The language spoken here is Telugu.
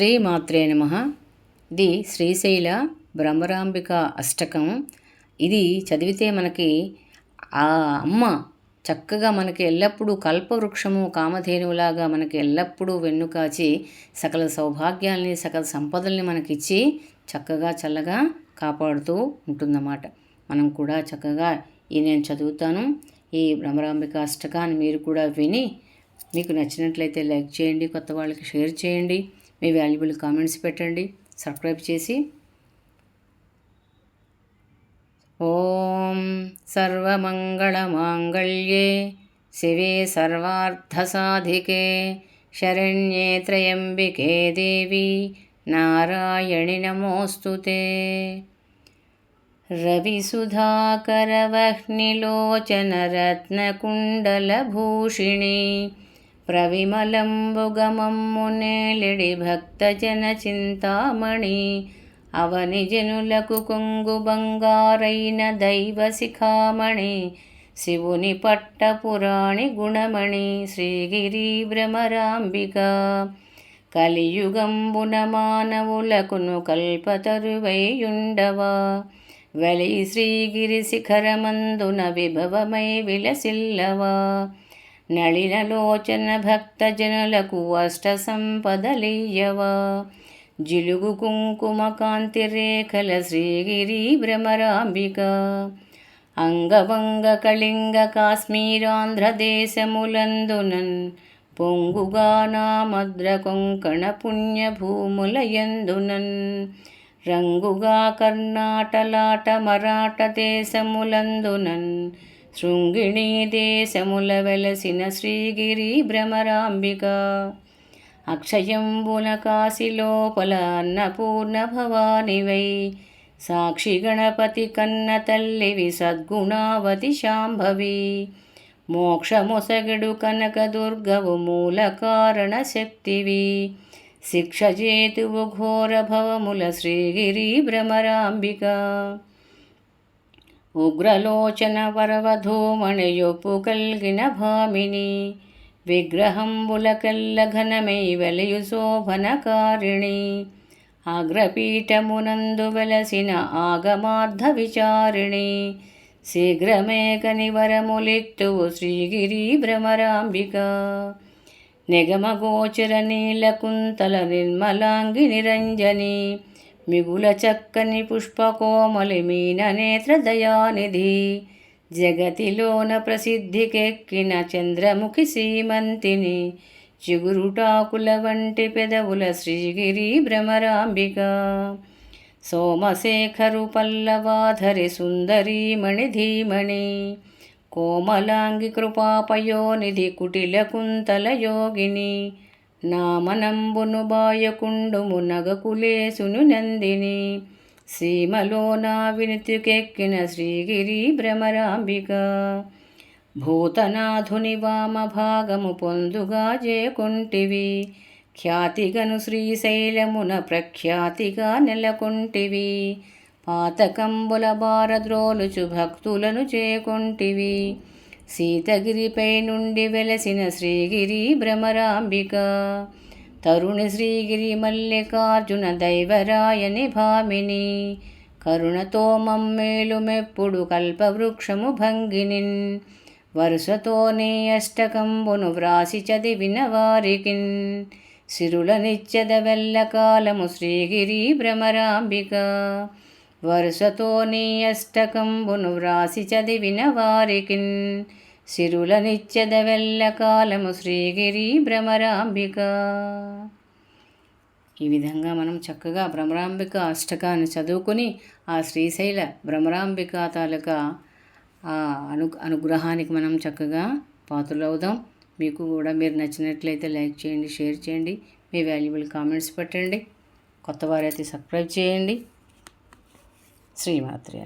శ్రీమాత్రే నమ. ఇది శ్రీశైల భ్రమరాంబిక అష్టకం. ఇది చదివితే మనకి ఆ అమ్మ చక్కగా మనకి ఎల్లప్పుడూ కల్పవృక్షము కామధేనువులాగా మనకి ఎల్లప్పుడూ వెన్నుకాచి సకల సౌభాగ్యాల్ని సకల సంపదల్ని మనకిచ్చి చక్కగా చల్లగా కాపాడుతూ ఉంటుందన్నమాట. మనం కూడా చక్కగా ఈ నేను చదువుతాను. ఈ భ్రమరాంబిక అష్టకాన్ని మీరు కూడా విని మీకు నచ్చినట్లయితే లైక్ చేయండి కొత్త వాళ్ళకి షేర్ చేయండి. మీ వాల్యుబుల్ కామెంట్స్ పెట్టండి. సబ్స్క్రైబ్ చేసి. ఓం సర్వమంగళమాంగళ్యే. శివే సర్వార్థసాధికే. శరణ్యే త్రయంబికే దేవి. నారాయణి నమోస్తు रविसुधाकरवह्निलोचनरत्नकुण्डलभूषिणी ప్రవిమలంబుగమమ్మునేలిడి భక్తజన చింతామణి. అవని జనులకు కొంగు బంగారైన దైవ శిఖామణి. శివుని పట్టపురాణి గుణమణి శ్రీగిరి భ్రమరాంబిక. కలియుగంబున మానవులకును కల్పతరువైయుండవా. వెలి శ్రీగిరి శిఖరమందున విభవమై విలసిల్లవా. నళినలోచన భక్తజనులకు అష్ట సంపదలీయవా జిలుగు కుంకుమ కాంతి రేఖల శ్రీగిరి భ్రమరాంబిక. అంగవంగ కళింగ కాశ్మీరాంధ్రదేశములందునన్ పొంగుగా నామద్ర కొంకణ పుణ్యభూములయందునన్ రంగుగా కర్ణాటలాట మరాఠ దేశములందునన్ శృంగిణీ దేశముల వెలసిన శ్రీగిరి భ్రమరాంబిక. అక్షయంబున కాశిలోపల అన్నపూర్ణ భవానివై. సాక్షి గణపతి కన్న తల్లివి సద్గుణావతి శాంభవి. మోక్షమొసగడు కనక దుర్గవు మూల కారణ శక్తివి. శిక్ష చేతువు ఘోర భవముల శ్రీగిరి భ్రమరాంబిక. ఉగ్రలోచన వరవధూమణియొప్పు కల్గిన భామిని విగ్రహంబులకల్ల ఘనమై వెలయు శోభనకారిణి అగ్రపీఠమునందు వెలసిన ఆగమార్థ విచారిణి శీఘ్రమేకని వరములిత్తువు శ్రీగిరి భ్రమరాంబిక. నిగమగోచర నీలకుంతల నిర్మలాంగి నిరంజని మిగుల చక్కని పుష్పకోమలి మీన నేత్రదయానిధి జగతిలోన ప్రసిద్ధికెక్కిన చంద్రముఖి సీమంతిని. చిగురుటాకుల వంటి పెదవుల శ్రీగిరి భ్రమరాంబిక. సోమశేఖరు పల్లవాధరి సుందరీమణి ధీమణి. కోమలాంగి కృపాపయోనిధి కుటిల కుంతల యోగిని. నామనంబును బాయకుండుము నగకులేసును నందిని. సీమలో నా వినుతికెక్కిన శ్రీగిరి భ్రమరాంబిక. భూతనాథుని వామ భాగము పొందుగా చేకుంటివి ఖ్యాతిగను శ్రీశైలమున ప్రఖ్యాతిగా నెలకొంటివి. పాతకంబుల భారద్రోలుచు భక్తులను చేకుంటివి. సీతగిరిపై నుండి వెలసిన శ్రీగిరి భ్రమరాంబిక తరుణి శ్రీగిరి మల్లికార్జున దైవరాయని భామిని కరుణతో మమ్మేలు మెప్పుడు కల్పవృక్షము భంగినిన్ వరుసతోనే అష్టకంబును వ్రాసి చదివిన వారికిన్. సిరుల నిత్యద వెల్లకాలము శ్రీగిరి భ్రమరాంబిక వరుసతోనే అష్టకంబును వ్రాసి చదివిన వారికిన్. సిరుల నిత్యద కాలము శ్రీగిరి భ్రమరాంబిక. ఈ విధంగా మనం చక్కగా భ్రమరాంబిక అష్టకాన్ని చదువుకొని ఆ శ్రీశైల భ్రమరాంబిక తాలూకా ఆ అను అనుగ్రహానికి మనం చక్కగా పాత్రలవుదాం. మీకు కూడా మీరు నచ్చినట్లయితే లైక్ చేయండి షేర్ చేయండి మీ వాల్యుబుల్ కామెంట్స్ పెట్టండి. కొత్త వారైతే సబ్స్క్రైబ్ చేయండి. శ్రీమాత్రి